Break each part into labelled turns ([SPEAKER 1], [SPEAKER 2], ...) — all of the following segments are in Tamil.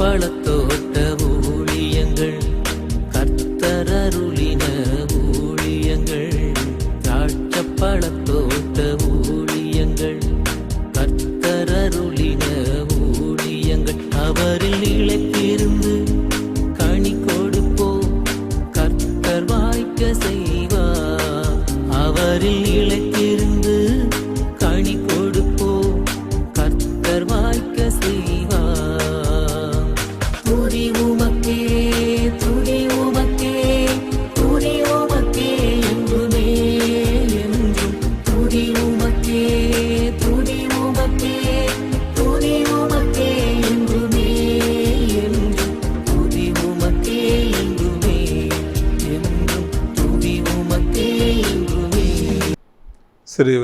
[SPEAKER 1] பழத்தோட்ட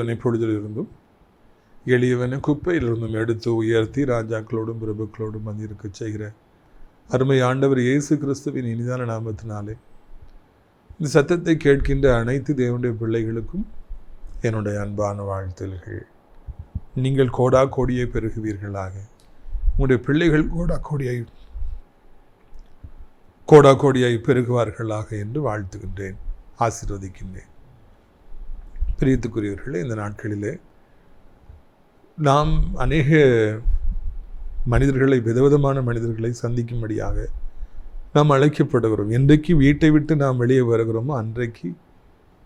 [SPEAKER 2] சிறியவனை பொழுதிலிருந்தும் எளியவனை குப்பையிலிருந்தும் எடுத்து உயர்த்தி ராஜாக்களோடும் பிரபுக்களோடும் வந்திருக்க செய்கிற அருமை ஆண்டவர் இயேசு கிறிஸ்துவின் இனிதான நாமத்தினாலே இந்த சத்தத்தை கேட்கின்ற அனைத்து தேவனுடைய பிள்ளைகளுக்கும் என்னுடைய அன்பான வாழ்த்துல்கள் நீங்கள் கோடா கோடியை பெருகுவீர்களாக. உங்களுடைய பிள்ளைகள் கோடா கோடியை கோடா கோடியாய் பெருகுவார்களாக என்று வாழ்த்துகின்றேன் ஆசிர்வதிக்கின்றேன். பிரியத்துக்குரியவர்களே இந்த நாட்களிலே நாம் அநேக மனிதர்களை விதவிதமான மனிதர்களை சந்திக்கும்படியாக நாம் அழைக்கப்படுகிறோம். என்றைக்கு வீட்டை விட்டு நாம் வெளியே வருகிறோமோ அன்றைக்கு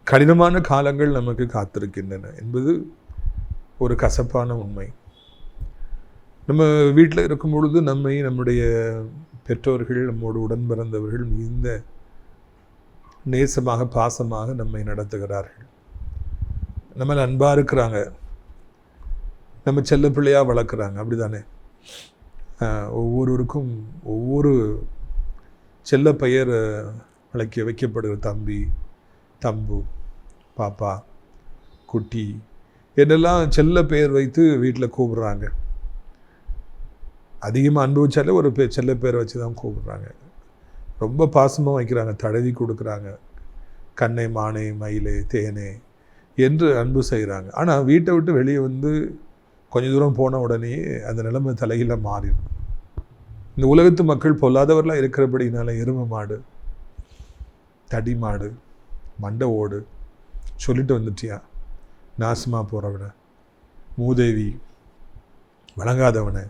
[SPEAKER 2] கடினமான காலங்கள் நமக்கு காத்திருக்கின்றன என்பது ஒரு கசப்பான உண்மை. நம்ம வீட்டில் இருக்கும் பொழுது நம்மை நம்முடைய பெற்றோர்கள் நம்மோடு உடன் பிறந்தவர்கள் மிகுந்த நேசமாக பாசமாக நம்மை நடத்துகிறார்கள். நம்ம அன்பாக இருக்கிறாங்க. நம்ம செல்ல பிள்ளையாக வளர்க்குறாங்க. அப்படி தானே ஒவ்வொருவருக்கும் ஒவ்வொரு செல்ல பெயர் அழைக்க வைக்கப்படுகிற தம்பி தம்பு பாப்பா குட்டி என்னெல்லாம் செல்ல பெயர் வைத்து வீட்டில் கூப்பிடுறாங்க. அதிகமாக அனுபவிச்சாலே ஒரு பே செல்ல பேர் வச்சு தான் கூப்பிடுறாங்க. ரொம்ப பாசமாக வைக்கிறாங்க. தடவி கொடுக்குறாங்க. கண்ணை மானே மயிலே தேனே என்று அன்பு செய்கிறாங்க. ஆனால் வீட்டை விட்டு வெளியே வந்து கொஞ்ச தூரம் போன உடனே அந்த நிலைமை தலையில் மாறிடும். இந்த உலகத்து மக்கள் பொல்லாதவர்களாக இருக்கிறபடினால எருமை மாடு தடி மாடு மண்டை ஓடு சொல்லிட்டு வந்துட்டியா? நாசமாக போகிறவனை மூதேவி வழங்காதவனை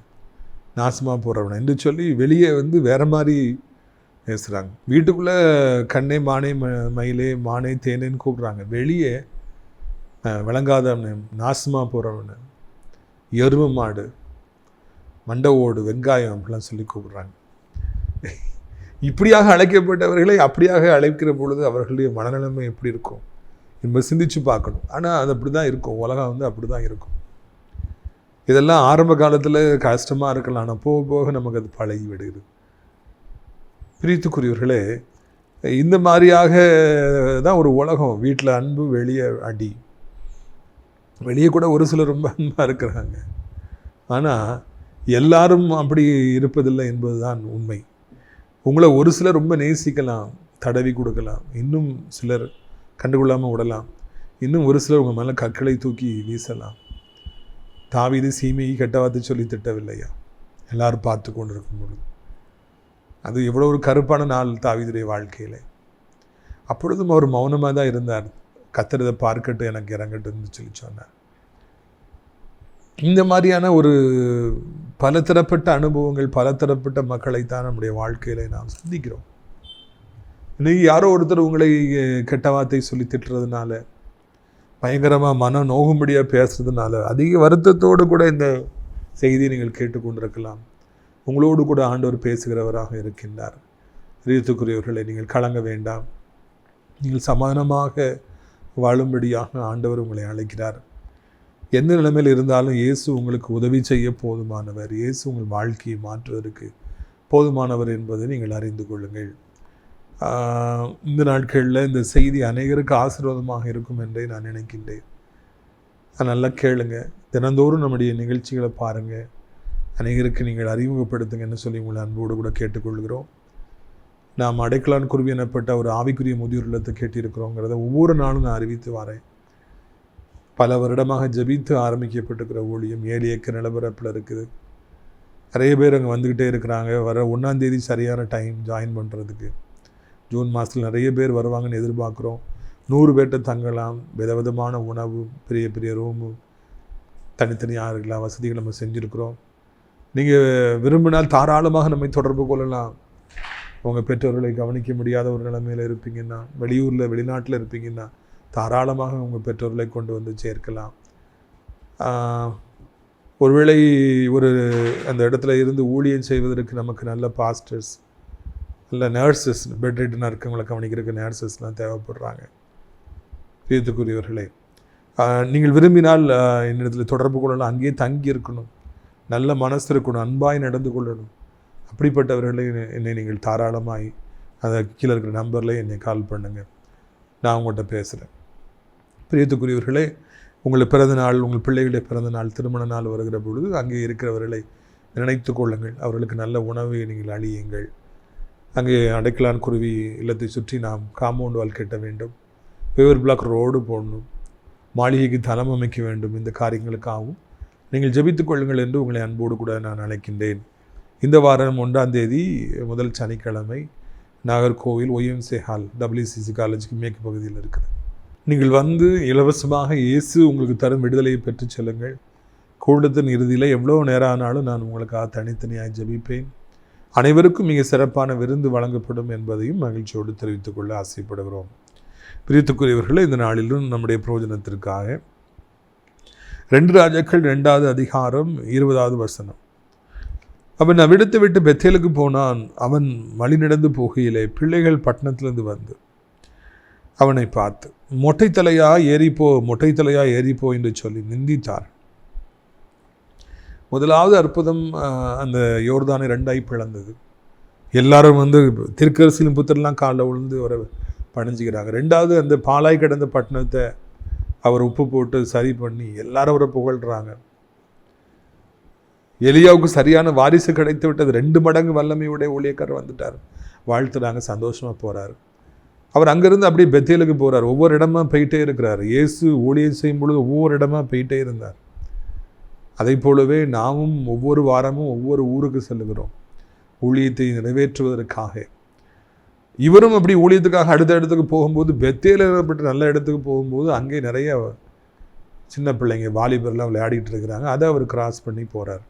[SPEAKER 2] நாசமாக போகிறவனை என்று சொல்லி வெளியே வந்து வேற மாதிரி பேசுகிறாங்க வீட்டுக்குள்ளே கண்ணே மானே ம மயிலே மானே தேனேன்னு கூப்பிட்றாங்க. வெளியே விளங்காதவனு நாசமாக போகிறவனு எருவு மாடு மண்டை ஓடு வெங்காயம் அப்படிலாம் சொல்லி கூப்பிடுறாங்க. இப்படியாக அழைக்கப்பட்டவர்களை அப்படியாக அழைக்கிற பொழுது அவர்களுடைய மனநிலைமை எப்படி இருக்கும்? நம்ம சிந்திச்சு பார்க்கணும். ஆனால் அது அப்படி தான் இருக்கும். உலகம் வந்து அப்படி தான் இருக்கும். இதெல்லாம் ஆரம்ப காலத்தில் கஷ்டமாக இருக்கலாம். ஆனால் போக போக நமக்கு அது பழகி விடுகிறது பிரித்துக்குரியவர்களே இந்த மாதிரியாக தான் ஒரு உலகம். வீட்டில் அன்பு வெளியே அடி. வெளியே கூட ஒரு சிலர் ரொம்ப அன்பாக இருக்கிறாங்க. ஆனால் எல்லாரும் அப்படி இருப்பதில்லை என்பதுதான் உண்மை. உங்களை ஒரு சிலர் ரொம்ப நேசிக்கலாம் தடவி கொடுக்கலாம் இன்னும் சிலர் கண்டுகொள்ளாமல் விடலாம் இன்னும் ஒரு சிலர் உங்கள் மேலே கற்களை தூக்கி வீசலாம். தாவிது சீமையை கெட்ட வார்த்தை சொல்லி திட்டவில்லையா? எல்லாரும் பார்த்து கொண்டு இருக்கும் பொழுது. அது எவ்வளோ ஒரு கருப்பான நாள் தாவிதுடைய வாழ்க்கையில். அப்பொழுதும் அவர் மௌனமாக தான் இருந்தார். கத்துறதை பார்க்கட்டும் எனக்கு இறங்கட்டும்னு சொல்லி சொன்னேன் இந்த மாதிரியான ஒரு பலதரப்பட்ட அனுபவங்கள் பலதரப்பட்ட மக்களைத்தான் நம்முடைய வாழ்க்கையில நாம் சந்திக்கிறோம். இன்னைக்கு யாரோ ஒருத்தர் உங்களை கெட்ட வார்த்தை சொல்லி திட்டுறதுனால பயங்கரமாக மனம் நோகும்படியாக பேசுறதுனால அதிக வருத்தத்தோடு கூட இந்த செய்தியை நீங்கள் கேட்டுக்கொண்டிருக்கலாம். உங்களோடு கூட ஆண்டவர் பேசுகிறவராக இருக்கின்றார். ரீத்துக்குரியவர்களை நீங்கள் கலங்க வேண்டாம். நீங்கள் சமாதானமாக வாழும்படியாக ஆண்டவர் உங்களை அழைக்கிறார். எந்த நிலைமையில் இருந்தாலும் இயேசு உங்களுக்கு உதவி செய்ய போதுமானவர். இயேசு உங்கள் வாழ்க்கையை மாற்றுவதற்கு போதுமானவர் என்பதை நீங்கள் அறிந்து கொள்ளுங்கள். இந்த நாட்களில் இந்த செய்தி அநேகருக்கு ஆசீர்வாதமாக இருக்கும் என்றே நான் நினைக்கின்றேன். அதை நல்லா கேளுங்க. தினந்தோறும் நம்முடைய நிகழ்ச்சிகளை பாருங்கள் அநேகருக்கு நீங்கள் அறிமுகப்படுத்துங்கன்னு சொல்லி உங்களை அன்போடு கூட கேட்டுக்கொள்கிறோம். நாம் அடைக்கலான் குருவி எனப்பட்ட ஒரு ஆவிக்குரிய முதியோர் இல்லத்தை கேட்டிருக்கிறோங்கிறத ஒவ்வொரு நாளும் நான் அறிவித்து வரேன். பல வருடமாக ஜெபித்து ஆரம்பிக்கப்பட்டிருக்கிற ஊழியம் ஏழு ஏக்கர் நிலப்பரப்பில் இருக்குது. நிறைய பேர் அங்கே வந்துக்கிட்டே இருக்கிறாங்க. வர ஒன்றாந்தேதி சரியான டைம் ஜாயின் பண்ணுறதுக்கு ஜூன் மாதத்தில் நிறைய பேர் வருவாங்கன்னு எதிர்பார்க்குறோம். நூறு பேர்கிட்ட தங்கலாம். விதவிதமான உணவு பெரிய பெரிய ரூமு தனித்தனியாக இருக்கலாம் வசதிகள் நம்ம செஞ்சுருக்குறோம். நீங்கள் விரும்பினால் தாராளமாக நம்மை தொடர்பு கொள்ளலாம். உங்கள் பெற்றோர்களை கவனிக்க முடியாத ஒரு நிலைமையில் இருப்பீங்கன்னா வெளியூரில் வெளிநாட்டில் இருப்பீங்கன்னா தாராளமாக உங்கள் பெற்றோர்களை கொண்டு வந்து சேர்க்கலாம். ஒருவேளை ஒரு அந்த இடத்துல இருந்து ஊழியம் செய்வதற்கு நமக்கு நல்ல பாஸ்டர்ஸ் நல்ல நர்சஸ் பெட் ரிட்டனாக இருக்கவங்களை கவனிக்கிறதுக்கு நர்சஸ்லாம் தேவைப்படுறாங்க. பிரியத்துக்குரியவர்களே நீங்கள் விரும்பினால் ஆஹ், என்னிடத்தில் தொடர்பு கொள்ளலாம். அங்கேயே தங்கி இருக்கணும் நல்ல மனசு இருக்கணும். அன்பாய் நடந்து கொள்ளணும். அப்படிப்பட்டவர்களை என்னை நீங்கள் தாராளமாய் அந்த கீழே இருக்கிற நம்பரில் என்னை கால் பண்ணுங்கள் நான் உங்கள்கிட்ட பேசுகிறேன் பிரியத்துக்குரியவர்களே உங்கள் பிறந்த நாள் உங்கள் பிள்ளைகளுடைய பிறந்த நாள் திருமண நாள் வருகிற பொழுது அங்கே இருக்கிறவர்களை நினைத்து கொள்ளுங்கள். அவர்களுக்கு நல்ல உணவை நீங்கள் அழியுங்கள் அங்கே அடைக்கலான் குருவி இல்லத்தை சுற்றி நாம் காம்பவுண்ட் வால் கட்ட வேண்டும். பேவர் பிளாக் ரோடு போடணும். மாளிகைக்கு தளம் அமைக்க வேண்டும். இந்த காரியங்களுக்காகவும் நீங்கள் ஜெபித்துக் கொள்ளுங்கள் என்று உங்களை அன்போடு கூட நான் அழைக்கின்றேன். இந்த வாரம் ஒன்றாம் தேதி முதல் சனிக்கிழமை நாகர்கோவில் ஒய்எம்சே ஹால் டபிள்யூசிசி காலேஜுக்கு மேற்கு பகுதியில் இருக்குது. நீங்கள் வந்து இலவசமாக இயேசு உங்களுக்கு தரும் விடுதலையை பெற்றுச் செல்லுங்கள். கூட்டத்தின் இறுதியில் எவ்வளோ நேரம் ஆனாலும் நான் உங்களுக்காக தனித்தனியாக ஜபிப்பேன். அனைவருக்கும் மிக சிறப்பான விருந்து வழங்கப்படும் என்பதையும் மகிழ்ச்சியோடு தெரிவித்துக் கொள்ள ஆசைப்படுகிறோம். பிரியத்துக்குரியவர்களே இந்த நாளிலும் நம்முடைய பிரயோஜனத்திற்காக ரெண்டு ராஜாக்கள் ரெண்டாவது அதிகாரம் இருபதாவது வசனம். அவன் அவ்விடத்தை விட்டு பெத்தேலுக்கு போனான். அவன் வழி நடந்து போகையிலே பிள்ளைகள் பட்டணத்திலிருந்து வந்து அவனை பார்த்து மொட்டை தலையா ஏறிப்போ மொட்டை தலையா ஏறிப்போ என்று சொல்லி நிந்தித்தார். முதலாவது அற்புதம் அந்த யோர்தானை ரெண்டாய் பிளந்தது. எல்லாரும் வந்து திருக்கரசிலும் புத்தர்லாம் காலில் விழுந்து அவரை பணிஞ்சுக்கிறாங்க ரெண்டாவது அந்த பாலாய் கிடந்த பட்டணத்தை அவர் உப்பு போட்டு சரி பண்ணி எல்லாரும் அவரை புகழ்கிறாங்க எலியாவுக்கு சரியான வாரிசு கிடைத்து விட்டது. ரெண்டு மடங்கு வல்லமையுடைய ஊழியக்காரர் வந்துட்டார். வாழ்த்துறாங்க சந்தோஷமாக போகிறார் அவர் அங்கேருந்து அப்படியே பெத்தேலுக்கு போகிறார் ஒவ்வொரு இடமா போயிட்டே இருக்கிறார். இயேசு ஊழியம் செய்யும் பொழுது ஒவ்வொரு இடமா போயிட்டே இருந்தார். அதை போலவே நாமும் ஒவ்வொரு வாரமும் ஒவ்வொரு ஊருக்கு செல்லுகிறோம். ஊழியத்தை நிறைவேற்றுவதற்காக. இவரும் அப்படி ஊழியத்துக்காக அடுத்த இடத்துக்கு போகும்போது பெத்தேல ஏற்பட்ட நல்ல இடத்துக்கு போகும்போது அங்கே நிறைய சின்ன பிள்ளைங்க வாலிபர்லாம் விளையாடிட்டு இருக்கிறாங்க. அதை அவர் கிராஸ் பண்ணி போகிறார்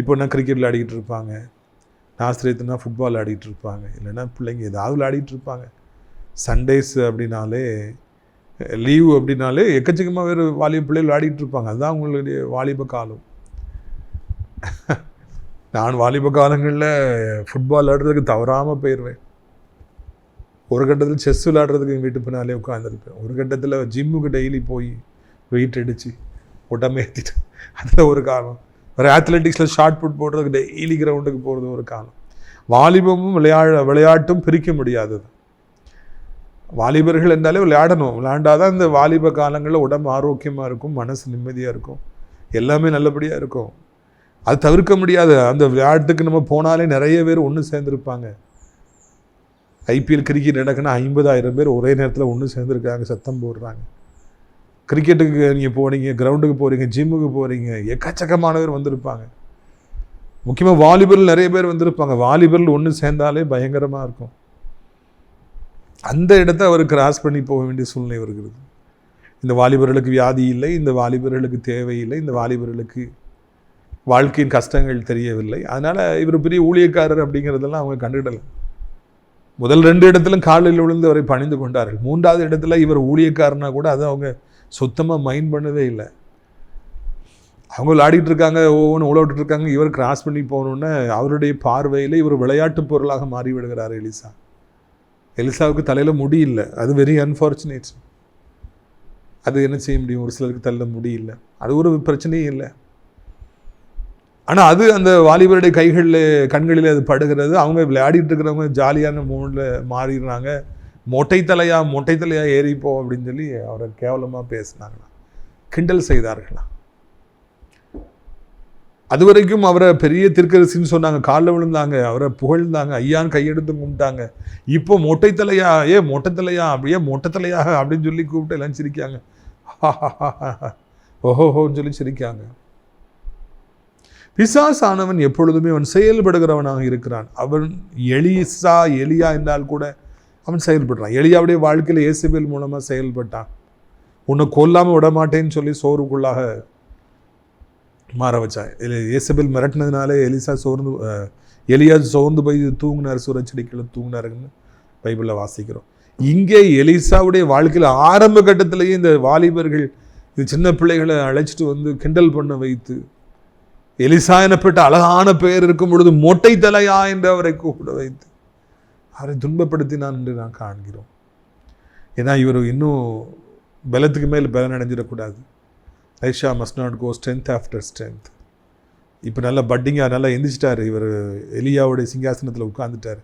[SPEAKER 2] இப்போ கிரிக்கெட் விளையாடிக்கிட்டு இருப்பாங்க. நாசிரியத்துனா ஃபுட்பால் ஆடிக்கிட்டு இருப்பாங்க. இல்லைன்னா பிள்ளைங்க ஏதாவது விளையாடிட்டு இருப்பாங்க. சண்டேஸ் அப்படின்னாலே லீவு அப்படின்னாலே எக்கச்சக்கமாக வேறு வாலிப பிள்ளைகள் விளையாடிட்டு இருப்பாங்க. அதுதான் அவங்களுடைய வாலிப காலம். நான் வாலிப காலங்களில் ஃபுட்பால் விளாடுறதுக்கு தவறாமல் போயிடுவேன் ஒரு கட்டத்தில் செஸ் விளாடுறதுக்கு எங்கள் வீட்டு பின்னாலே உட்காந்துருப்பேன் ஒரு கட்டத்தில் ஜிம்முக்கு டெய்லி போய் வெயிட் அடித்து உடம்பு ஏற்றிட்டு அதில் ஒரு காலம் வேறு அத்லெட்டிக்ஸில் ஷார்ட் புட் போடுறதுக்கு டெய்லி கிரவுண்டுக்கு போகிறது ஒரு காலம். வாலிபமும் விளையாட விளையாட்டும் பிரிக்க முடியாதது. வாலிபர்கள் என்றாலே விளையாடணும். விளையாண்டாதான் இந்த வாலிப காலங்களில் உடம்பு ஆரோக்கியமாக இருக்கும் மனசு நிம்மதியாக இருக்கும். எல்லாமே நல்லபடியாக இருக்கும். அது தவிர்க்க முடியாது. அந்த விளையாட்டுக்கு நம்ம போனாலே நிறைய பேர் ஒன்று சேர்ந்துருப்பாங்க. ஐபிஎல் கிரிக்கெட் நடக்குன்னா ஐம்பதாயிரம் பேர் ஒரே நேரத்தில் ஒன்று சேர்ந்துருக்காங்க சத்தம் போடுறாங்க. கிரிக்கெட்டுக்கு நீங்கள் போனீங்க கிரவுண்டுக்கு போகிறீங்க ஜிம்முக்கு போகிறீங்க எக்கச்சக்கமானவர் வந்திருப்பாங்க. முக்கியமாக வாலிபரில் நிறைய பேர் வந்திருப்பாங்க. வாலிபரில் ஒன்று சேர்ந்தாலே பயங்கரமாக இருக்கும். அந்த இடத்த அவர் கிராஸ் பண்ணி போக வேண்டிய சூழ்நிலை வருகிறது இந்த வாலிபர்களுக்கு வியாதி இல்லை இந்த வாலிபர்களுக்கு தேவையில்லை இந்த வாலிபர்களுக்கு வாழ்க்கையின் கஷ்டங்கள் தெரியவில்லை. அதனால் இவர் பெரிய ஊழியக்காரர் அப்படிங்கிறதெல்லாம் அவங்க கண்டுடலை முதல் ரெண்டு இடத்திலும் காலில் விழுந்து அவரை பணிந்து கொண்டார்கள். மூன்றாவது இடத்துல இவர் ஊழியக்காரனா கூட அதை அவங்க சுத்தமாக மைண்ட் பண்ணதே இல்லை. அவங்க விளையாடிட்டு இருக்காங்க ஒவ்வொன்று உழவிட்டு இருக்காங்க. இவர் கிராஸ் பண்ணி போகணுன்னு அவருடைய பார்வையில் இவர் விளையாட்டு பொருளாக மாறி விடுகிறார் எலிசா. எலிசாவுக்கு தலையில் முடியல அது வெரி அன்ஃபார்ச்சுனேட் அது என்ன செய்ய முடியும்? ஒரு சிலருக்கு தலையில் முடியல அது ஒரு பிரச்சனையும் இல்லை. ஆனால் அது அந்த வாலிபருடைய கைகளில் கண்களில் அது படுகிறது. அவங்க விளையாடிட்டு இருக்கிறவங்க ஜாலியான மூடில் மாறிடுறாங்க. மொட்டை தலையா மொட்டை தலையா ஏறிப்போ அப்படின்னு சொல்லி அவரை கேவலமாக பேசினாங்களாம் கிண்டல் செய்தார்களாம் அது வரைக்கும் அவரை பெரிய திருக்கரசின்னு சொன்னாங்க. காலில் விழுந்தாங்க. அவரை புகழ்ந்தாங்க. ஐயான்னு கையெடுத்து கும்பிட்டாங்க. இப்போ மொட்டை தலையா ஏ மொட்டை தலையா அப்படியே மொட்டை தலையாக அப்படின்னு சொல்லி கூப்பிட்டு எல்லாம் சிரிக்காங்க ஓஹோஹோன்னு சொல்லி சிரிக்காங்க. பிசாசானவன் எப்பொழுதுமே அவன் செயல்படுகிறவனாக இருக்கிறான். அவன் எலிசா எலியா என்றால் கூட அவன் செயல்படுறான். எலியாவுடைய வாழ்க்கையில் இயேசுபேல் மூலமாக செயல்பட்டான். உன்னை கொல்லாமல் விடமாட்டேன்னு சொல்லி சோறுக்குள்ளாக மாற வச்சான். இல்லை இயேசபேல் மிரட்டினதுனாலே எலிசா சோர்ந்து எலியா சோர்ந்து போய் தூங்கினார் சுரச்செடிக்குள்ள தூங்கினாருன்னு பைபிளில் வாசிக்கிறோம். இங்கே எலிசாவுடைய வாழ்க்கையில் ஆரம்ப கட்டத்திலேயே இந்த வாலிபர்கள் இந்த சின்ன பிள்ளைகளை அழைச்சிட்டு வந்து கிண்டல் பண்ண வைத்து எலிசா எனப்பட்ட அழகான பெயர் இருக்கும் பொழுது மொட்டை தலையா என்று அவரை கூப்பிட வைத்து அவரை துன்பப்படுத்தினான் என்று நான் காண்கிறோம். ஏன்னா இவர் இன்னும் பலத்துக்கு மேல் பலன் அடைஞ்சிடக்கூடாது. Aisha must not go strength after strength இப்போ நல்லா பட்டிங்காக நல்லா எந்திரிச்சிட்டார். இவர் எலியாவுடைய சிங்காசனத்தில் உட்காந்துட்டார்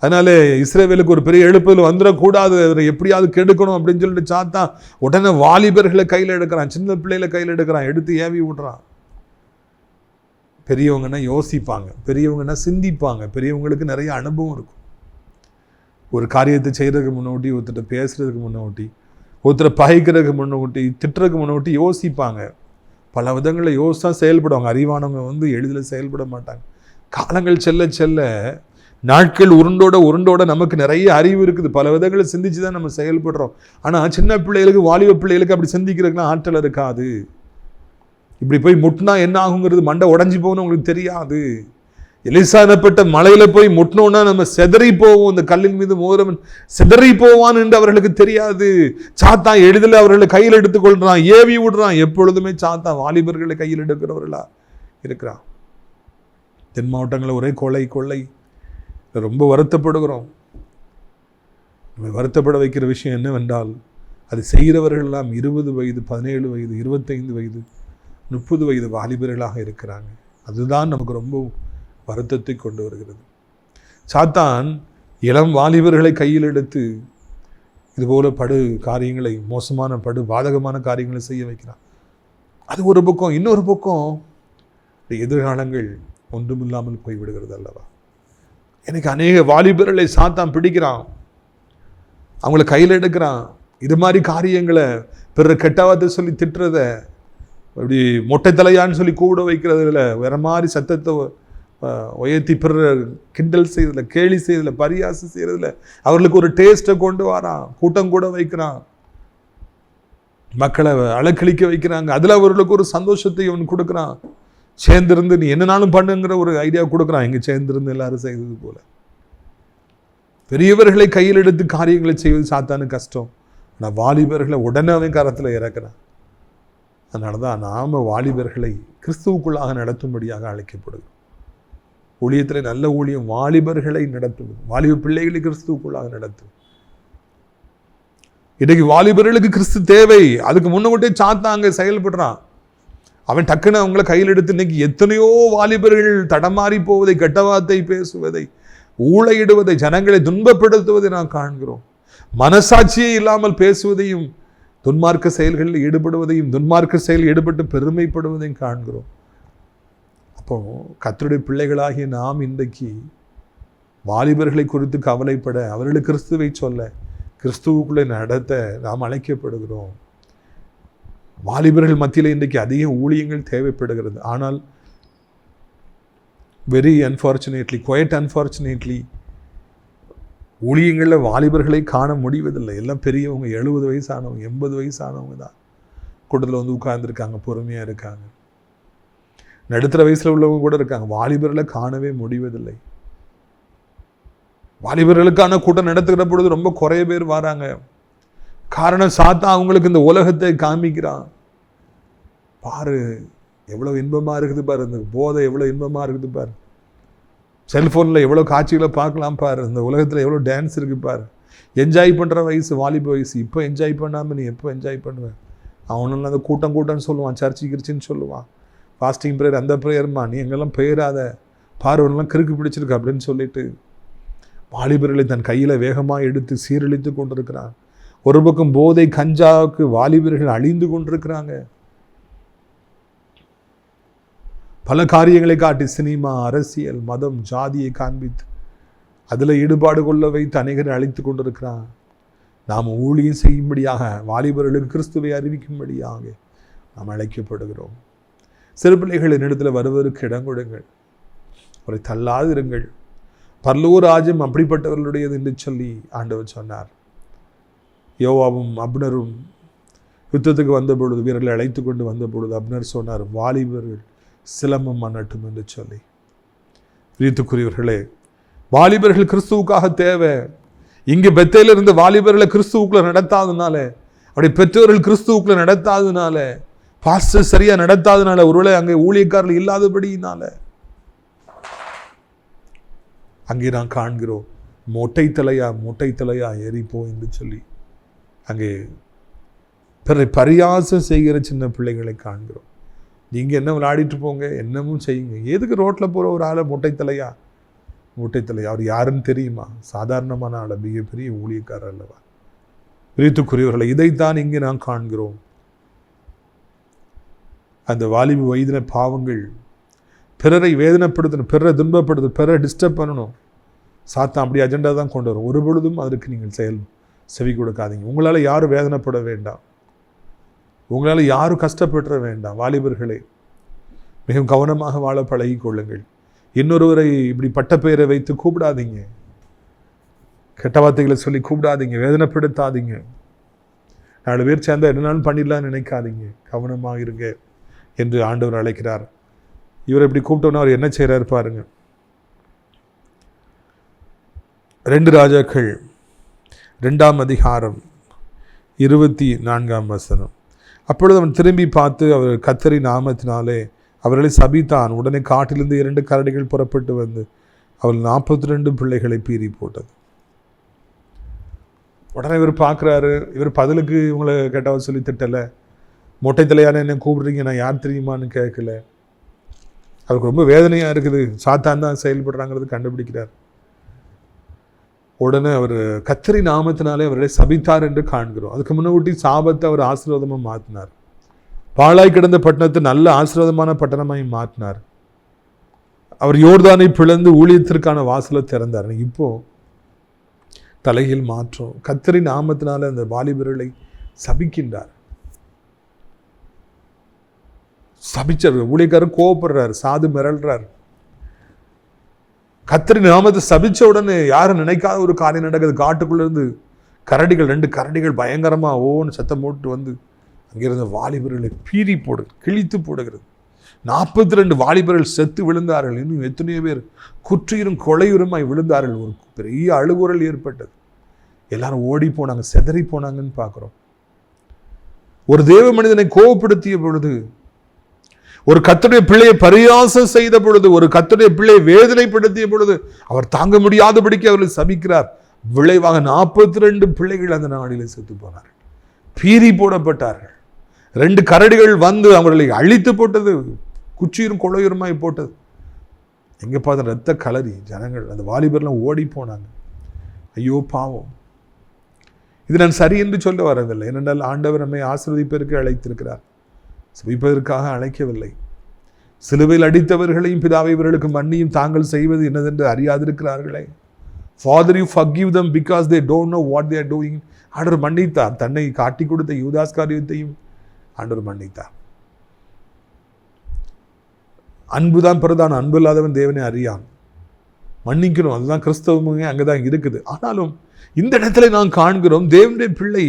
[SPEAKER 2] அதனால இஸ்ரேவேலுக்கு ஒரு பெரிய எழுப்புதல் வந்துடக்கூடாது. அவரை எப்படியாவது கெடுக்கணும் அப்படின்னு சொல்லிட்டு சாத்தா உடனே வாலிபர்களை கையில் எடுக்கிறான். சின்ன பிள்ளைகளை கையில் எடுக்கிறான். எடுத்து ஏவி விடுறான். பெரியவங்கன்னா யோசிப்பாங்க. பெரியவங்கன்னா சிந்திப்பாங்க. பெரியவங்களுக்கு நிறைய அனுபவம் இருக்கும். ஒரு காரியத்தை செய்கிறதுக்கு முன்னோட்டி ஒருத்தர்கிட்ட பேசுகிறதுக்கு முன்னோட்டி ஒருத்தரை பகைக்கிறதுக்கு முன்னோட்டி திட்டுறதுக்கு முன்னோட்டி யோசிப்பாங்க. பல விதங்களில் யோசித்தா செயல்படுவாங்க. அறிவானவங்க வந்து எளிதில் செயல்பட மாட்டாங்க. காலங்கள் செல்ல செல்ல நாட்கள் உருண்டோட உருண்டோட நமக்கு நிறைய அறிவு இருக்குது. பல விதங்களை சிந்திச்சு தான் நம்ம செயல்படுறோம். ஆனால் சின்ன பிள்ளைகளுக்கு வாலிப பிள்ளைகளுக்கு அப்படி சிந்திக்கிறதுக்குலாம் ஆற்றல் இருக்காது. இப்படி போய் முட்டினா என்ன ஆகுங்கிறது மண்டை உடஞ்சி போகணும் உங்களுக்கு தெரியாது. எலிசானப்பட்ட மலையில போய் முட்டினோன்னா நம்ம செதறி போவோம் இந்த கல்லின் மீது மோதிரவன் செதறி போவான் என்று அவர்களுக்கு தெரியாது. சாத்தா எளிதில் அவர்களை கையில் எடுத்துக்கொள்றான் ஏவி விடுறான். எப்பொழுதுமே சாத்தா வாலிபர்களை கையில் எடுக்கிறவர்களா இருக்கிறான். தென் மாவட்டங்களில் ஒரே கொலை கொள்ளை. ரொம்ப வருத்தப்படுகிறோம். நம்மை வருத்தப்பட வைக்கிற விஷயம் என்னவென்றால் அது செய்கிறவர்கள் எல்லாம் இருபது வயது பதினேழு வயது இருபத்தைந்து வயது முப்பது வயது வாலிபர்களாக இருக்கிறாங்க. அதுதான் நமக்கு ரொம்ப வருத்தத்தை கொண்டு வருகிறது. சாத்தான் இளம் வாலிபர்களை கையில் எடுத்து இதுபோல படு காரியங்களை மோசமான படு பாதகமான காரியங்களை செய்ய வைக்கிறான். அது ஒரு பக்கம் இன்னொரு பக்கம் எதிர்காலங்கள் ஒன்றுமில்லாமல் போய்விடுகிறது அல்லவா? எனக்கு அநேக வாலிபர்களை சாத்தான் பிடிக்கிறான். அவங்கள கையில் எடுக்கிறான். இது மாதிரி காரியங்களை பிறர் கெட்டவாத சொல்லி திட்டுறத அப்படி மொட்டை தலையான்னு சொல்லி கூப்பிட வைக்கிறதுல வேற மாதிரி சத்தத்தை உயர்த்தி பிறர் கிண்டல் செய்யறதுல கேலி செய்யறதுல பரியாசம் செய்கிறதுல அவர்களுக்கு ஒரு டேஸ்ட்டை கொண்டு வரான். கூட்டம் கூட வைக்கிறான். மக்களை அலக்களிக்க வைக்கிறாங்க. அதில் அவர்களுக்கு ஒரு சந்தோஷத்தை அவன் கொடுக்குறான். சேர்ந்திருந்து நீ என்னனாலும் பண்ணுங்கிற ஒரு ஐடியா கொடுக்குறான். இங்கே சேர்ந்திருந்து எல்லாரும் செய்தது போல். பெரியவர்களை கையில் எடுத்து காரியங்களை செய்வது சாத்தானு கஷ்டம். ஆனால் வாலிபர்களை உடனே அவன் கரத்தில் இறக்குறான். அதனால தான் நாம் வாலிபர்களை கிறிஸ்துவுக்குள்ளாக நடத்தும்படியாக அழைக்கப்படுகிறோம். ஊழியத்தில் நல்ல ஊழியம் வாலிபர்களை நடத்துவது. வாலிப பிள்ளைகளை கிறிஸ்துவுக்குள்ளாக நடத்தும் இன்னைக்கு வாலிபர்களுக்கு கிறிஸ்து தேவை. அதுக்கு முன்னே சாத்தா அங்கே செயல்படுறான். அவன் டக்குன்னு அவங்கள கையில் எடுத்து இன்னைக்கு எத்தனையோ வாலிபர்கள் தடமாறி போவதை கெட்ட வார்த்தை பேசுவதை ஊழையிடுவதை ஜனங்களை துன்பப்படுத்துவதை நாம் காண்கிறோம். மனசாட்சியே இல்லாமல் பேசுவதையும் துன்மார்க்க செயல்களில் ஈடுபடுவதையும் துன்மார்க்க செயல் ஈடுபட்டு பெருமைப்படுவதையும் காண்கிறோம். அப்போ கத்தருடைய பிள்ளைகளாகிய நாம் இன்றைக்கு வாலிபர்களை குறித்து கவலைப்பட அவர்களுக்கு கிறிஸ்துவை சொல்ல கிறிஸ்துவுக்குள்ளே நடத்த நாம் அழைக்கப்படுகிறோம். வாலிபர்கள் மத்தியில் இன்றைக்கு அதிக ஊழியங்கள் தேவைப்படுகிறது. ஆனால் வெரி அன்ஃபார்ச்சுனேட்லி குவைட் அன்ஃபார்ச்சுனேட்லி ஊழியங்களில் வாலிபர்களை காண முடிவதில்லை. எல்லாம் பெரியவங்க எழுபது வயசானவங்க எண்பது வயசானவங்க தான். கூட்டத்தில் வந்து உட்கார்ந்துருக்காங்க பொறுமையாக இருக்காங்க. நடுத்தர வயசில் உள்ளவங்க கூட இருக்காங்க. வாலிபர்களை காணவே முடிவதில்லை. வாலிபர்களுக்கான கூட்டம் நடத்துகிற பொழுது ரொம்ப குறைய பேர் வராங்க. காரணம் சாத்தா அவங்களுக்கு இந்த உலகத்தை காமிக்கிறான். பாரு எவ்வளோ இன்பமாக இருக்குது பாரு இந்த போதை எவ்வளோ இன்பமாக இருக்குது பாரு. செல்ஃபோனில் எவ்வளோ காட்சிகளை பார்க்கலாம் பாரு இந்த உலகத்தில் எவ்வளோ டான்ஸ் இருக்கு பாரு. என்ஜாய் பண்ணுற வயசு வாலிப வயசு இப்போ என்ஜாய் பண்ணாமல் நீ எப்போ என்ஜாய் பண்ணுவேன் அவனும் அந்த கூட்டம் கூட்டம்னு சொல்லுவான் சர்ச்சை கிரிச்சின்னு சொல்லுவான். ஃபாஸ்டிங் ப்ரேயர் அந்த ப்ரேயர்மா நீ எங்கெல்லாம் பெயராத? பார்வன்லாம் கிறுக்கு பிடிச்சிருக்கு அப்படின்னு சொல்லிட்டு வாலிபர்களை தன் கையில் வேகமாக எடுத்து சீரழித்து கொண்டிருக்கிறான். ஒரு பக்கம் போதை கஞ்சாவுக்கு வாலிபர்கள் அழிந்து கொண்டிருக்கிறாங்க. பல காரியங்களை காட்டி சினிமா அரசியல் மதம் ஜாதியை காண்பித்து அதில் ஈடுபாடு கொள்ள வைத்து அநேகரை அழைத்து கொண்டிருக்கிறான். நாம் ஊழியம் செய்யும்படியாக வாலிபர்களுக்கு கிறிஸ்துவை அறிவிக்கும்படியாக நாம் அழைக்கப்படுகிறோம். சிறு பிள்ளைகள் என்னிடத்தில் வருவதற்கு இடம் கொடுங்கள். அவரை தள்ளாதிருங்கள். பரலூர் ராஜ்யம் அப்படிப்பட்டவர்களுடையது என்று சொல்லி ஆண்டவர் சொன்னார். யோவாவும் அப்னரும் யுத்தத்துக்கு வந்த பொழுது வீரர்களை அழைத்து கொண்டு வந்த பொழுது அப்னர் சொன்னார் வாலிபர்கள் சிலம்பம் மன்னட்டும் என்று சொல்லி. பிரியத்துக்குரியவர்களே வாலிபர்கள் கிறிஸ்துவுக்காக தேவை. இங்கே பெத்தையிலிருந்து வாலிபர்களை கிறிஸ்துவுக்குள்ளே நடத்தாதனால அப்படி பெற்றோர்கள் கிறிஸ்துவுக்குள்ளே நடத்தாதனால பாஸ்டர் சரியா நடத்தாதனால ஒருவேளை அங்கே ஊழியக்காரர்கள் இல்லாதபடியினால. அங்கே நான் காண்கிறோம் மொட்டை தலையா மொட்டை தலையா ஏறிப்போ என்று சொல்லி. அங்கே பிறரை பரியாசம் செய்கிற சின்ன பிள்ளைகளை காண்கிறோம். நீங்கள் என்ன விளையாடிட்டு போங்க என்னமும் செய்யுங்க. எதுக்கு ரோட்டில் போகிற ஒரு ஆளை மொட்டை தலையா? மொட்டை தலையா அவர் யாருன்னு தெரியுமா? சாதாரணமான ஆளை மிகப்பெரிய ஊழியக்காரர் அல்லவா? பிரித்துக்குரியவர்களை இதைத்தான் இங்கே நாம் காண்கிறோம். அந்த வாலிபு வயதின பாவங்கள் பிறரை வேதனைப்படுத்தணும் பிறரை துன்பப்படுத்தணும் பிறரை டிஸ்டர்ப் பண்ணணும். சாத்தா அப்படி அஜெண்டா தான் கொண்டு வரும். ஒரு பொழுதும் அதற்கு நீங்கள் செயல் செவி கொடுக்காதீங்க. உங்களால் யாரும் வேதனைப்பட வேண்டாம். உங்களால் யாரும் கஷ்டப்பட்டுற வேண்டாம். வாலிபர்களே மிகவும் கவனமாக வாழ பழகி கொள்ளுங்கள் இன்னொருவரை இப்படி பட்டப்பெயரை வைத்து கூப்பிடாதீங்க. கெட்ட வார்த்தைகளை சொல்லி கூப்பிடாதீங்க. வேதனைப்படுத்தாதீங்க. நாலு பேர் சேர்ந்தால் என்னென்னாலும் பண்ணிடலாம்னு நினைக்காதீங்க. கவனமாக இருங்க. என்று ஆண்டவர் அழைக்கிறார். இவர் இப்படி கூப்பிட்டோன்னா அவர் என்ன செய்கிறார் பாருங்க. ரெண்டு ராஜாக்கள் ரெண்டாம் அதிகாரம் இருபத்தி நான்காம் வசனம். அப்பொழுது அவன் திரும்பி பார்த்து அவர் கத்தரி நாமத்தினாலே அவர்களை சபித்தான். உடனே காட்டிலிருந்து இரண்டு கரடிகள் புறப்பட்டு வந்து அவள் நாற்பத்தி ரெண்டு பிள்ளைகளை பீறி போட்டது. உடனே இவர் பார்க்குறாரு இவர் பதிலுக்கு இவங்களை கேட்டவர் சொல்லி திட்டலை. மொட்டை தலையான என்ன கூப்பிடுறீங்க? நான் யார் தெரியுமான்னு கேட்கல. அவருக்கு ரொம்ப வேதனையாக இருக்குது. சாத்தான் தான் செயல்படுறாங்கிறது கண்டுபிடிக்கிறார். உடனே அவர் கத்திரி நாமத்தினாலே அவர்களை சபித்தார் என்று காண்கிறோம். அதுக்கு முன்னாடி சாபத்தை அவர் ஆசீர்வாதமாக மாற்றினார் பாழாய் கிடந்த பட்டணத்தை நல்ல ஆசீர்வாதமான பட்டணமாய் மாற்றினார் அவர் யோர்தானை பிளந்து ஊழியத்திற்கான வாசலை திறந்தார். இப்போ தலையில் மாற்றம். கத்திரி நாமத்தினால அந்த வாலிபர்களை சபிக்கின்றார். சபிச்சார் ஊழியக்காரர் கோவப்படுறார் சாது மிரள்றார். கத்திரி நாமத்தை சபிச்ச உடனே யாரும் நினைக்காத ஒரு காரியம் நடக்குது. காட்டுக்குள்ள இருந்து கரடிகள் ரெண்டு கரடிகள் பயங்கரமாக ஓன்னு சத்தம் போட்டு வந்து அங்கிருந்த வாலிபர்களை பீறி போடு கிழித்து போடுகிறது. நாற்பத்தி ரெண்டு வாலிபர்கள் செத்து விழுந்தார்கள். இன்னும் எத்தனையோ பேர் குற்றியிரும் கொலையுரமாய் விழுந்தார்கள். ஒரு பெரிய அழுகுறல் ஏற்பட்டது. எல்லாரும் ஓடி போனாங்க செதறி போனாங்கன்னு பார்க்குறோம். ஒரு தேவ மனிதனை கோவப்படுத்திய பொழுது ஒரு கத்துடைய பிள்ளையை பரியாசம் செய்த பொழுது ஒரு கத்துடைய பிள்ளையை வேதனைப்படுத்திய பொழுது அவர் தாங்க முடியாதபடிக்கு அவர்களை சபிக்கிறார். விளைவாக நாற்பத்தி ரெண்டு பிள்ளைகள் அந்த நாளில் செத்து போனார்கள். பீறி போடப்பட்டார்கள். ரெண்டு கரடிகள் வந்து அவர்களை அழித்து போட்டது குச்சியும் கொலையுரமாய் போட்டது. எங்க பார்த்த ரத்த கலரி ஜனங்கள் அந்த வாலிபர்லாம் ஓடி போனாங்க. ஐயோ பாவம். இது நான் சரி என்று சொல்ல வரவில்லை ஏனென்றால் ஆண்டவர் நம்மை ஆசிர்வதிப்பதற்கு அழைத்திருக்கிறார். சபிப்பதற்காக அழைக்கவில்லை. சிலுவையில் அடித்தவர்களையும் பிதாவை இவர்களுக்கு மன்னியும் தாங்கள் செய்வது என்னதென்று அறியாதிருக்கிறார்களே. Father you forgive them because they don't know what they are doing ஆண்டவர் மன்னித்தார். தன்னை காட்டி கொடுத்த யூதாஸ் காரியத்தையும் ஆண்டவர் மன்னித்தார். அன்புதான் பிரதான அன்பு இல்லாதவன் தேவனை அறியான். மன்னிக்கணும். அதுதான் கிறிஸ்தவமே அங்கே தான் இருக்குது. ஆனாலும் இந்த இடத்துல நாம் காண்கிறோம் தேவனுடைய பிள்ளை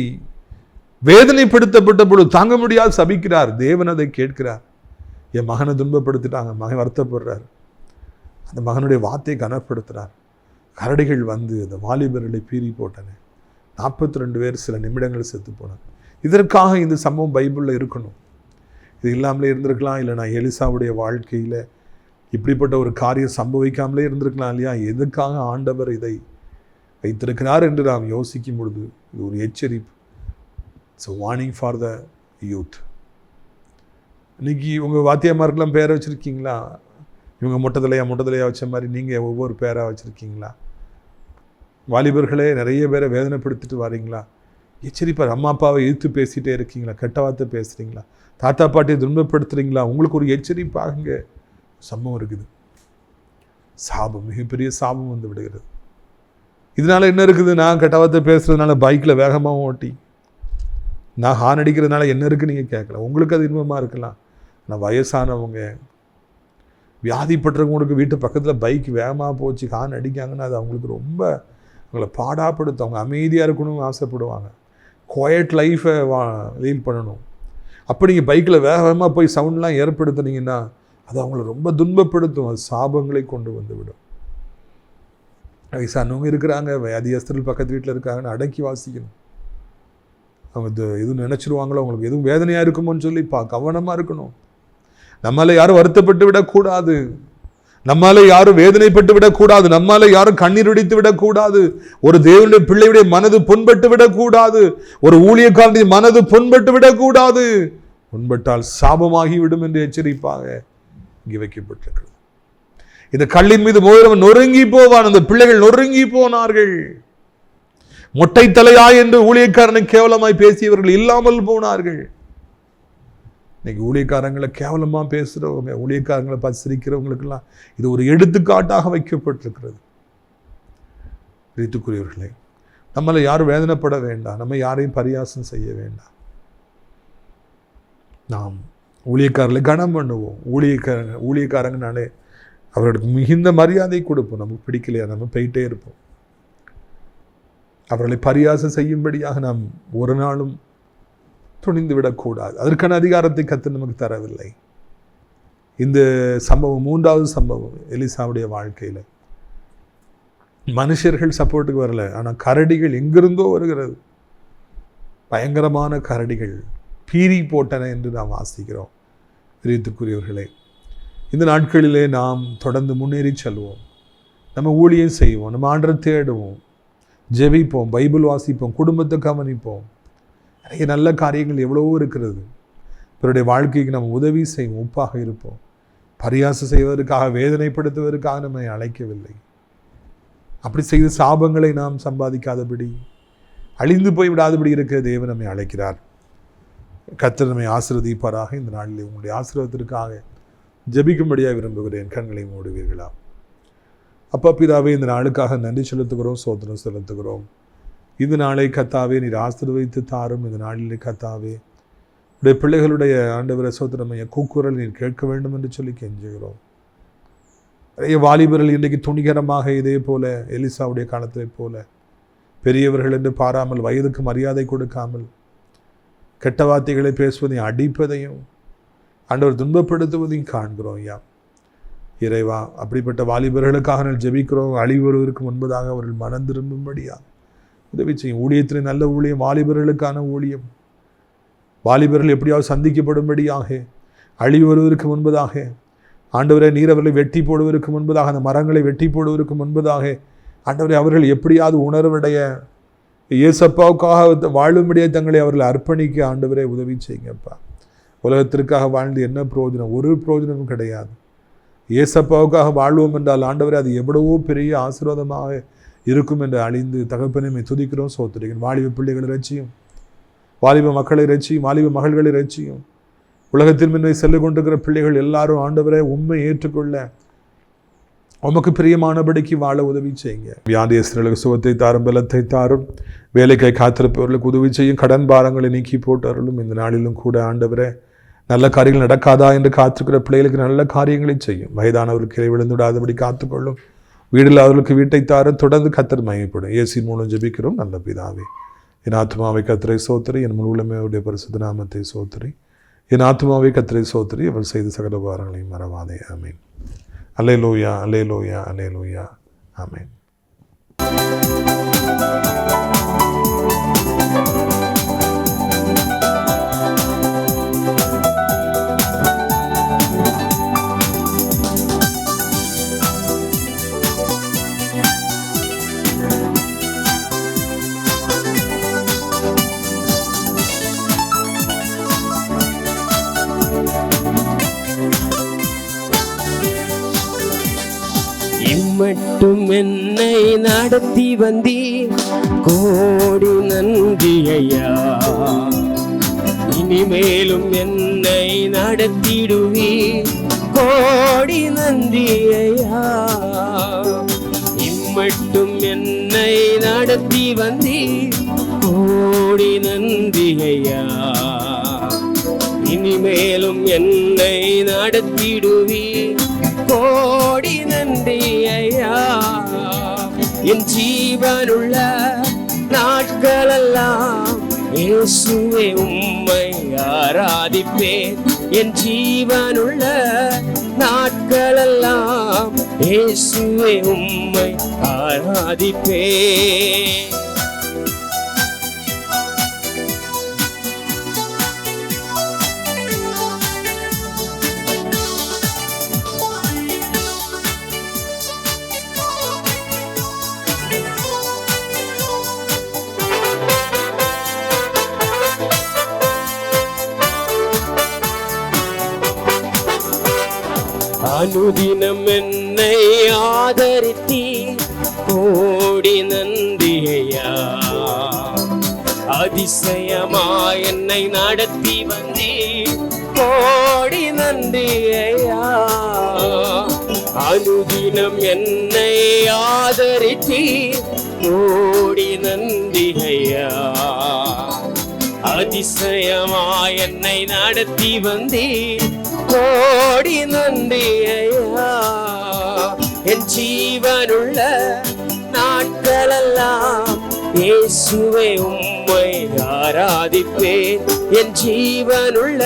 [SPEAKER 2] வேதனைப்படுத்தப்பட்ட பொழுது தாங்க முடியாது சபிக்கிறார். தேவன் அதை கேட்கிறார். என் மகனை துன்பப்படுத்திட்டாங்க. மகன் வருத்தப்படுறார். அந்த மகனுடைய வார்த்தையை கனப்படுத்துகிறார் கரடிகள் வந்து அந்த வாலிபர்களை பீறி போட்டன. நாற்பத்தி ரெண்டு பேர் சில நிமிடங்கள் செத்து போனாங்க. இதற்காக இந்த சம்பவம் பைபிளில் இருக்கணும். இது இல்லாமலே இருந்திருக்கலாம். இல்லை நான் எலிசாவுடைய வாழ்க்கையில் இப்படிப்பட்ட ஒரு காரியம் சம்பவிக்காமலே இருந்திருக்கலாம் இல்லையா? எதுக்காக ஆண்டவர் இதை வைத்திருக்கிறார் என்று நாம் யோசிக்கும் பொழுது இது ஒரு எச்சரிப்பு. It's warning for the youth இன்றைக்கி உங்கள் வாத்தியமாருக்கெல்லாம் பேரை வச்சுருக்கீங்களா? இவங்க மொட்டத்தலையா மொட்டத்தலையா வச்ச மாதிரி நீங்கள் ஒவ்வொரு பேராக வச்சுருக்கீங்களா? வாலிபர்களே நிறைய பேரை வேதனைப்படுத்திட்டு வரீங்களா? எச்சரிப்பார் அம்மா அப்பாவை எதிர்த்து பேசிகிட்டே இருக்கீங்களா? கெட்ட வார்த்தை பேசுகிறீங்களா தாத்தா பாட்டியை துன்பப்படுத்துகிறீங்களா உங்களுக்கு ஒரு எச்சரிப்பாகுங்க சம்பவம் இருக்குது. சாபம் மிகப்பெரிய சாபம் வந்து விடுகிறது. இதனால என்ன இருக்குது? நான் கெட்ட வார்த்தை பேசுகிறதுனால பைக்கில் வேகமாக ஓட்டி நான் ஹார்ன் அடிக்கிறதுனால என்ன இருக்குன்னு நீங்கள் கேட்கல உங்களுக்கு அது இன்பமாக இருக்கலாம். ஆனால் வயசானவங்க வியாதிப்பட்டவங்களுக்கு வீட்டு பக்கத்தில் பைக் வேகமாக போச்சு ஹான் அடிக்காங்கன்னா அது அவங்களுக்கு ரொம்ப அவங்கள பாடாப்படுத்தும். அவங்க அமைதியாக இருக்கணும்னு ஆசைப்படுவாங்க. குவைட் லைஃப்பை வா லீல் பண்ணணும். அப்போ நீங்கள் பைக்கில் வேக வேகமாக போய் சவுண்ட்லாம் ஏற்படுத்துனீங்கன்னா அது அவங்கள ரொம்ப துன்பப்படுத்தும். அது சாபங்களை கொண்டு வந்து விடும் வயசானவங்க இருக்கிறாங்க வியாதியஸ்தர்கள் பக்கத்து வீட்டில் இருக்காங்கன்னு அடக்கி வாசிக்கணும். அவங்க இது எதுவும் நினச்சிருவாங்களோ அவங்களுக்கு எதுவும் வேதனையாக இருக்குமோன்னு சொல்லி பா கவனமாக இருக்கணும். நம்மால யாரும் வருத்தப்பட்டு விடக்கூடாது. நம்மால யாரும் வேதனைப்பட்டு விடக்கூடாது. நம்மால யாரும் கண்ணீர் அடித்து விடக்கூடாது. ஒரு தேவனுடைய பிள்ளையுடைய மனது புண்பட்டு விடக்கூடாது. ஒரு ஊழியக்காரனுடைய மனது புண்பட்டு விடக்கூடாது. புண்பட்டால் சாபமாகி விடும் என்று எச்சரிப்பாக இங்கே வைக்கப்பட்டிருக்கிறது. இந்த கல்லின் மீது மோதிரவன் நொறுங்கி போவான். அந்த பிள்ளைகள் நொறுங்கி போனார்கள். மொட்டை தலையா என்று ஊழியக்காரனை கேவலமாய் பேசியவர்கள் இல்லாமல் போனார்கள். இன்னைக்கு ஊழியக்காரங்களை கேவலமாக பேசுகிறவங்க ஊழியக்காரங்களை பார்த்து சிரிக்கிறவங்களுக்கெல்லாம் இது ஒரு எடுத்துக்காட்டாக வைக்கப்பட்டிருக்கிறது. ரீத்துக்குரியவர்களே நம்மளை யாரும் வேதனைப்பட வேண்டாம். நம்ம யாரையும் பரியாசம் செய்ய வேண்டாம். நாம் ஊழியக்காரர்களை கனம் பண்ணுவோம். ஊழியக்காரங்க ஊழியக்காரங்கனாலே அவர்களுக்கு மிகுந்த மரியாதை கொடுப்போம். நமக்கு பிடிக்கலையா? நம்ம போயிட்டே இருப்போம். அவர்களை பரியாசம் செய்யும்படியாக நாம் ஒரு நாளும் துணிந்து விடக்கூடாது. அதற்கான அதிகாரத்தை கத்து நமக்கு தரவில்லை. இந்த சம்பவம் மூன்றாவது சம்பவம் எலிசாவுடைய வாழ்க்கையில். மனுஷர்கள் சப்போர்ட்டுக்கு வரல. ஆனால் கரடிகள் எங்கிருந்தோ வருகிறது. பயங்கரமான கரடிகள் பீறி போட்டன என்று நாம் வாசிக்கிறோம். பிரியத்துக்குரியவர்களே இந்த நாட்களிலே நாம் தொடர்ந்து முன்னேறி செல்வோம். நம்ம ஊழியம் செய்வோம். நம்ம ஆண்டரை தேடுவோம். ஜெபிப்போம் பைபிள் வாசிப்போம் குடும்பத்தை கவனிப்போம். நிறைய நல்ல காரியங்கள் எவ்வளவோ இருக்கிறது. பிறருடைய வாழ்க்கைக்கு நம்ம உதவி செய்வோம் உப்பாக இருப்போம். பரியாசம் செய்வதற்காக வேதனைப்படுத்துவதற்காக நம்மை அழைக்கவில்லை. அப்படி செய்த சாபங்களை நாம் சம்பாதிக்காதபடி அழிந்து போய் விடாதபடி இருக்க தேவன் நம்மை அழைக்கிறார். கத்தர் நம்மை ஆசிரதிப்பாராக இந்த நாளில் உங்களுடைய ஆசீர்வாதத்திற்காக ஜெபிக்கும்படியாக விரும்புகிறேன். கண்களை மூடுவீர்களா? அப்பா பிதாவே இந்த நாளுக்காக நன்றி செலுத்துகிறோம் சோதனம் செலுத்துகிறோம். இந்த நாளை கத்தாவே நீர் ஆசிர்வதித்து தாரும். இந்த நாளிலே கத்தாவே உடைய பிள்ளைகளுடைய ஆண்டவர சோதனமைய கூக்குரல் நீர் கேட்க வேண்டும் என்று சொல்லி கெஞ்சுகிறோம். நிறைய வாலிபர்கள் இன்றைக்கு துணிகரமாக இதே போல எலிசாவுடைய காலத்தைப் போல பெரியவர்கள் என்று பாராமல் வயதுக்கு மரியாதை கொடுக்காமல் கெட்ட வார்த்தைகளை பேசுவதையும் அடிப்பதையும் ஆண்டவர் துன்பப்படுத்துவதையும் காண்கிறோம் ஐயா. இறைவா அப்படிப்பட்ட வாலிபர்களுக்காக நான் ஜெபிக்கிறோம். அழிவு வருவதற்கு முன்பதாக அவர்கள் மனம் திரும்பும்படியா. உதவி செய்யும். ஊழியத்தின் நல்ல ஊழியம் வாலிபர்களுக்கான ஊழியம். வாலிபர்கள் எப்படியாவது சந்திக்கப்படும்படியாக அழிவு வருவதற்கு முன்பதாக ஆண்டவரை நீரவர்களை வெட்டி போடுவதற்கு முன்பதாக அந்த மரங்களை வெட்டி போடுவதற்கு முன்பதாக ஆண்டவரை அவர்கள் எப்படியாவது உணர்வடைய இயேசப்பாவுக்காக வாழும்படியே தங்களை அவர்கள் அர்ப்பணிக்க ஆண்டவரை உதவி செய்யுங்கப்பா. உலகத்திற்காக வாழ்ந்து என்ன பிரயோஜனம்? ஒரு பிரயோஜனமும் கிடையாது. இயேசப்பாவுக்காக வாழ்வோம் என்றால் ஆண்டவரை அது எவ்வளவோ பெரிய ஆசீர்வாதமாக இருக்கும் என்று அழிந்து தகப்பனையுமே துதிக்கிறோம் சோத்துறீங்க வாலிப பிள்ளைகளை ரட்சியும். வாலிப மக்களை ரட்சியும். வாலிப மகள்களை ரட்சியும். உலகத்தின் முன்னே செல்லு கொண்டிருக்கிற பிள்ளைகள் எல்லாரும் ஆண்டவரை உண்மை ஏற்றுக்கொள்ள உமக்கு பிரியமானபடிக்கு வாழ உதவி செய்யுங்க. வியாதியஸ்தர்களுக்கு சுகத்தை தாரும் பலத்தை தாரும். வேலைக்கை காத்திருப்பவர்களுக்கு உதவி செய்யும். கடன் பாரங்களை நீக்கி போட்டவர்களும் இந்த நாளிலும் கூட ஆண்டவரே நல்ல காரியங்கள் நடக்காதா என்று காத்துக்கிற பிள்ளைகளுக்கு நல்ல காரியங்களை செய்யும். வயதானவர்களுக்கு கிளை விழுந்துவிடாதபடி காத்துக்கொள்ளும். வீடில் அவர்களுக்கு வீட்டை தார தொடர்ந்து கத்தர் மயப்படும் ஏசி மூலம் ஜபிக்கிறோம். நல்ல பிதாவே என் ஆத்மாவை கத்திரை சோத்திரி என் முழுமையுடைய பரிசுத்த நாமத்தை சோத்திரி. என் ஆத்மாவை கத்திரை சோத்திரி அவள் செய்த சகல பாரங்களையும் மறவாதே. ஆமீன். அலே லோயா அலே லோயா அலே லோயா ஆமீன்.
[SPEAKER 3] மட்டும் என்னை நடத்தி வந்தீர். கோடி நன்றி ஐயா இனிமேலும் என்னை நடத்திடுவீர். கோடி நன்றி ஐயா இம்மட்டும் என்னை நடத்தி வந்தீர். கோடி நன்றி ஐயா இனிமேலும் என்னை நடத்திடுவி கோடி நன்றி ஐயா என் ஜீவனுள்ள நாட்களெல்லாம் இயேசுவே உம்மை ஆராதிப்பேன். என் ஜீவனுள்ள நாட்களெல்லாம் இயேசுவே உம்மை ஆராதிப்பேன். அனுதினம் என்னை ஆதரித்தி கோடி நன்றியா அதிசயமா என்னை நடத்தி வந்தே கோடி நன்றியா அனுதினம் என்னை ஆதரித்தி கோடி நன்றிகையா அதிசயமா என்னை நடத்தி வந்தே கோடி நன்றி ஐயா என் ஜீவனுள்ள நாட்களெல்லாம் இயேசுவை உம்மை ஆராதிப்பேன். என் ஜீவனுள்ள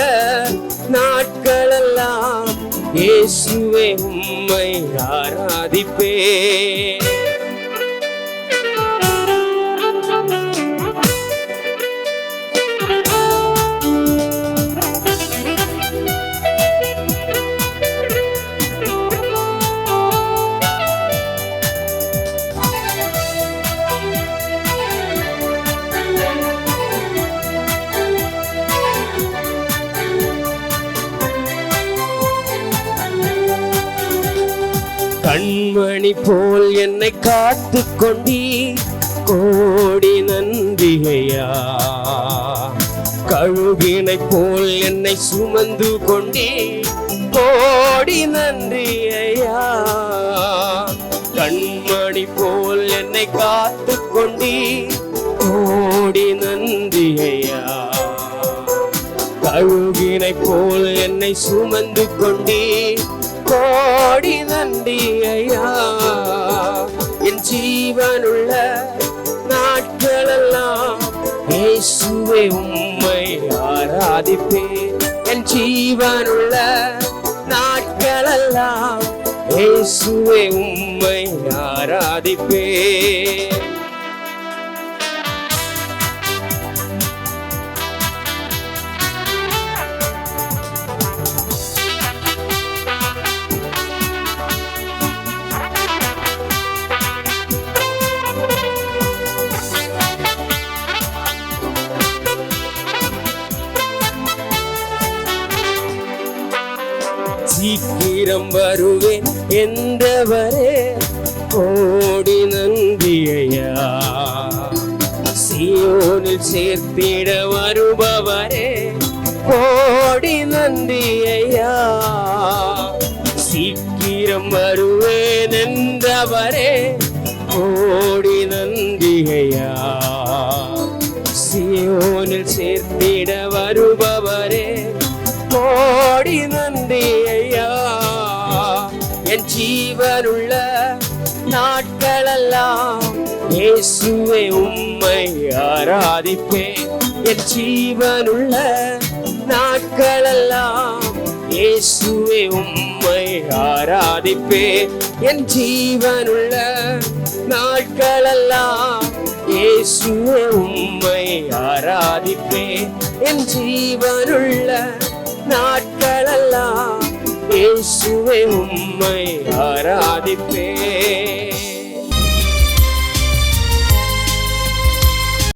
[SPEAKER 3] நாட்களெல்லாம் இயேசுவை உம்மை ஆராதிப்பேன். என்னை காத்து கொண்டி கோடி நன்றிகையா? கழுகினை போல் என்னை சுமந்து கொண்டே கோடி நன்றி கண்மணி போல் என்னை காத்து கொண்டே கோடி நன்றி கழுகினை போல் என்னை சுமந்து கொண்டே கோடி நன்றி இயேசுவே உம்மை ஆராதிப்பேன் என் ஜீவனுள்ள நாட்களெல்லாம் இயேசுவே உம்மை ஆராதிப்பேன் சீக்கிரம் வருவேன் என்றவரே. கோடி நன்றியா சியோனில் சேர்த்திட வருபவரே. கோடி நன்றியா சீக்கிரம் வருவேன் என்றவரே. கோடி நன்றியா ஜீவனுள்ள நாட்களெல்லாம் இயேசுவே உம்மை ஆராதிப்பேன் என் ஜீவனுள்ள நாட்களெல்லாம் இயேசுவே உம்மை ஆராதிப்பேன் என் ஜீவனுள்ள நாட்களெல்லாம் இயேசுவே உம்மை ஆராதிப்பேன் என் ஜீவனுள்ள நாட்களெல்லாம் இயேசுவே உம்மை ஆராதிப்பேன்.